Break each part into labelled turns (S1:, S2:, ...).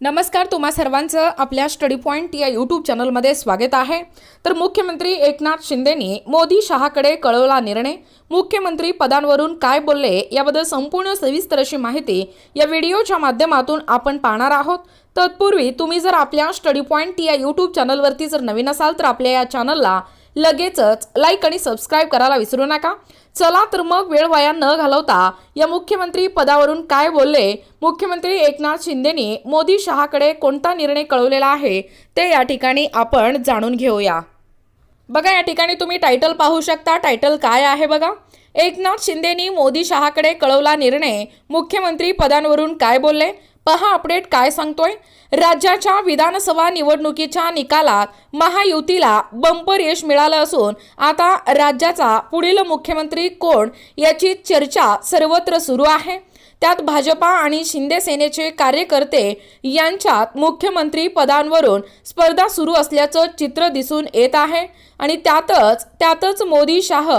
S1: नमस्कार तुम्हा सर्वांचं आपल्या स्टडी पॉईंट या यूट्यूब चॅनलमध्ये स्वागत आहे. तर मुख्यमंत्री एकनाथ शिंदेनी मोदी शहाकडे कळवला निर्णय. मुख्यमंत्री पदांवरून काय बोलले याबद्दल संपूर्ण सविस्तर अशी माहिती या व्हिडिओच्या माध्यमातून आपण पाहणार आहोत. तत्पूर्वी तुम्ही जर आपल्या स्टडी पॉईंट या यूट्यूब चॅनलवरती जर नवीन असाल तर आपल्या या चॅनलला लगेचच लाईक आणि सबस्क्राईब करायला विसरू नका. चला तर मग वेळ वाया न घालवता या मुख्यमंत्री पदावरून काय बोलले? मुख्यमंत्री एकनाथ शिंदेनी मोदी शहाकडे कोणता निर्णय कळवलेला आहे ते या ठिकाणी आपण जाणून घेऊया. बघा या ठिकाणी तुम्ही टायटल पाहू शकता. टायटल काय आहे बघा? एकनाथ शिंदेनी मोदी शहाकडे कळवला निर्णय. मुख्यमंत्री पदांवरून काय बोलले? पहा अपडेट काय सांगतोय. राज्याच्या विधानसभा निवडणुकीच्या निकालात महायुतीला बंपर यश मिळालं असून आता राज्याचा पुढील मुख्यमंत्री कोण याची चर्चा सर्वत्र सुरू आहे. त्यात भाजपा आणि शिंदे सेनेचे कार्यकर्ते यांच्यात मुख्यमंत्री पदांवरून स्पर्धा सुरू असल्याचं चित्र दिसून येत आहे. आणि त्यातच त्यातच मोदी शाह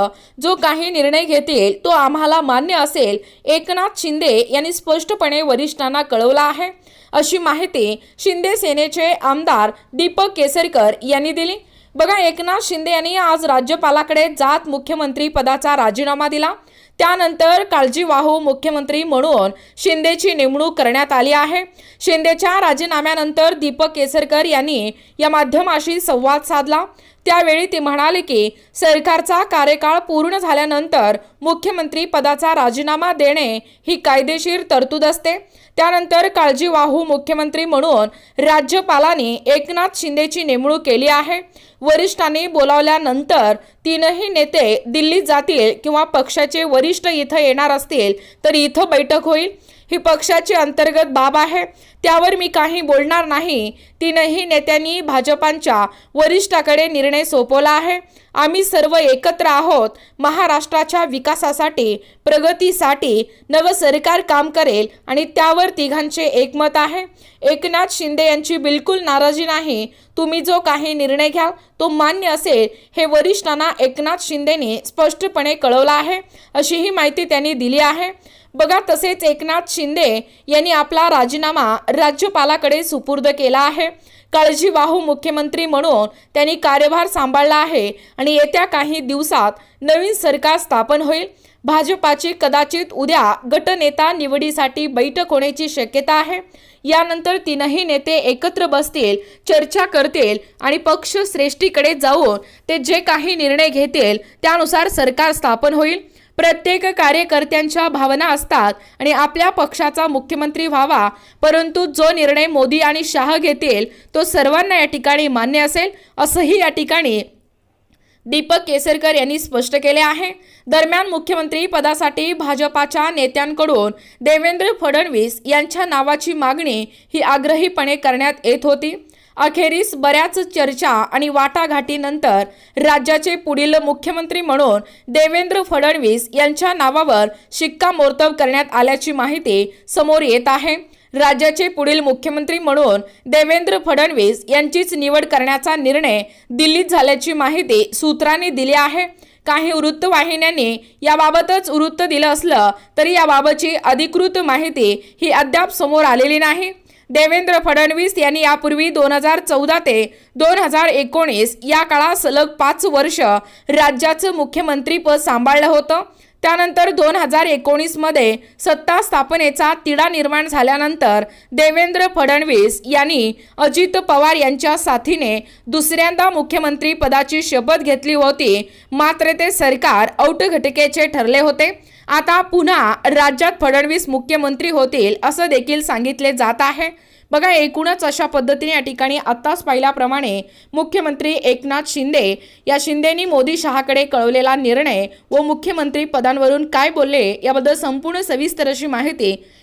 S1: जो काही निर्णय घेतील तो आम्हाला मान्य असेल एकनाथ शिंदे यांनी स्पष्टपणे वरिष्ठांना कळवला आहे. अशी माहिती शिंदे सेनेचे आमदार दीपक केसरकर यांनी दिली. बघा एकनाथ शिंदे यांनी आज राज्यपालाकडे जात मुख्यमंत्री पदाचा राजीनामा दिला. त्यानंतर काळजीवाहू मुख्यमंत्री म्हणून शिंदेची नेमणूक करण्यात आली आहे. शिंदेच्या राजीनाम्यानंतर दीपक केसरकर यांनी या माध्यमाशी संवाद साधला. त्यावेळी ते म्हणाले की सरकारचा कार्यकाळ पूर्ण झाल्यानंतर मुख्यमंत्री पदाचा राजीनामा देणे ही कायदेशीर तरतूद असते. त्यानंतर काळजीवाहू मुख्यमंत्री म्हणून राज्यपालांनी एकनाथ शिंदेची नेमणूक केली आहे. वरिष्ठांनी बोलावल्यानंतर तीनही नेते दिल्लीत जातील किंवा पक्षाचे वरिष्ठ इथं येणार असतील तर इथं बैठक होईल. ही पक्षाची अंतर्गत बाब आहे. त्यावर मी काही बोलणार नाही. तीनही नेत्यांनी भाजपांच्या वरिष्ठाकडे निर्णय सोपवला आहे. आम्ही सर्व एकत्र आहोत. महाराष्ट्राच्या विकासासाठी प्रगतीसाठी नवं सरकार काम करेल आणि त्यावर तिघांचे एकमत आहे. एकनाथ शिंदे यांची बिलकुल नाराजी नाही. तुम्ही जो काही निर्णय घ्याल तो मान्य असेल हे वरिष्ठांना एकनाथ शिंदेने स्पष्टपणे कळवलं आहे. अशी ही माहिती त्यांनी दिली आहे. बघा तसेच एकनाथ शिंदे यांनी आपला राजीनामा राज्यपालाकडे सुपूर्द केला आहे. काळजीवाहू मुख्यमंत्री म्हणून त्यांनी कार्यभार सांभाळला आहे आणि येत्या काही दिवसात नवीन सरकार स्थापन होईल. भाजपाची कदाचित उद्या गटनेता निवडीसाठी बैठक होण्याची शक्यता आहे. यानंतर तीनही नेते एकत्र बसतील चर्चा करतील आणि पक्ष श्रेष्ठीकडे जाऊन ते जे काही निर्णय घेतील त्यानुसार सरकार स्थापन होईल. प्रत्येक कार्यकर्त्यांच्या भावना असतात आणि आपल्या पक्षाचा मुख्यमंत्री व्हावा परंतु जो निर्णय मोदी आणि शाह घेतील तो सर्वांना या ठिकाणी मान्य असेल असंही या ठिकाणी दीपक केसरकर यांनी स्पष्ट केले आहे. दरम्यान मुख्यमंत्री पदासाठी भाजपाच्या नेत्यांकडून देवेंद्र फडणवीस यांच्या नावाची मागणी ही आग्रहीपणे करण्यात येत होती. अखेरीस बऱ्याच चर्चा आणि वाटाघाटीनंतर राज्याचे पुढील मुख्यमंत्री म्हणून देवेंद्र फडणवीस यांच्या नावावर शिक्कामोर्तब करण्यात आल्याची माहिती समोर येत आहे. राज्याचे पुढील मुख्यमंत्री म्हणून देवेंद्र फडणवीस यांचीच निवड करण्याचा निर्णय दिल्लीत झाल्याची माहिती सूत्रांनी दिली आहे. काही वृत्तवाहिन्यांनी याबाबतच वृत्त दिलं असलं तरी याबाबतची अधिकृत माहिती ही अद्याप समोर आलेली नाही. देवेंद्र फडणवीस यांनी यापूर्वी दोन हजार चौदा ते दोन हजार एकोणीस या काळात सलग पाच वर्ष राज्याचं मुख्यमंत्रीपद सांभाळलं होतं. त्यानंतर दोन हजार एकोणीसमध्ये सत्ता स्थापनेचा तिढा निर्माण झाल्यानंतर देवेंद्र फडणवीस यांनी अजित पवार यांच्या साथीने दुसऱ्यांदा मुख्यमंत्री पदाची शपथ घेतली होती. मात्र ते सरकार औटघटकेचे ठरले होते. आता पुन्हा राज्यात फडणवीस मुख्यमंत्री होतील असं देखील सांगितले जात आहे. बघा एकूणच अशा पद्धतीने या ठिकाणी आत्ताच पाहिल्याप्रमाणे मुख्यमंत्री एकनाथ शिंदे या शिंदेनी मोदी शहाकडे कळवलेला निर्णय व मुख्यमंत्री पदांवरून काय बोलले याबद्दल संपूर्ण सविस्तर अशी माहिती